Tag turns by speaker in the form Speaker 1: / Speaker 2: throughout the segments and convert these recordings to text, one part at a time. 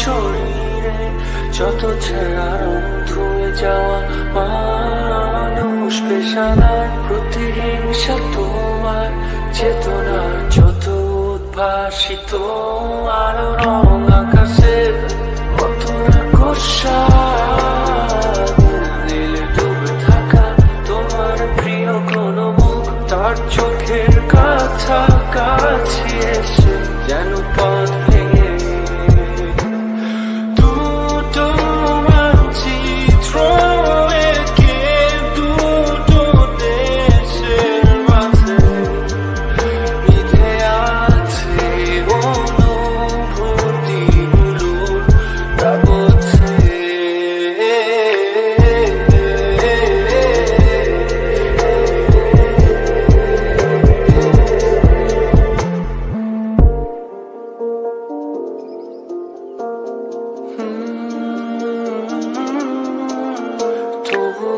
Speaker 1: শরীরে যত ছেঁড়া ধুয়ে যাওয়া মানুষ, পেশাদার প্রতিহিংসা তোমার চেতনার যত উদ্ভাসিত আলো, রং আকাশের কত না কষা থাকা তোমার প্রিয় কোনো মুখ, তার চোখের কাছাকাছি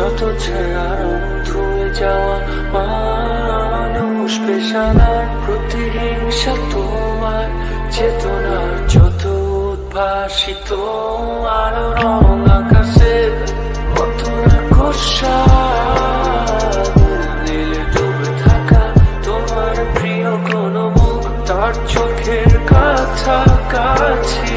Speaker 1: যত ছেঁড়া রং ধুয়ে যাওয়া মানুষ, পেশাদার, প্রতিহিংসা তোমার চেতনার যত উদ্ভাসিত আলো রং আকাশের কত কষা থাকা তোমার প্রিয় কোনো তার চোখের কাছাকাছি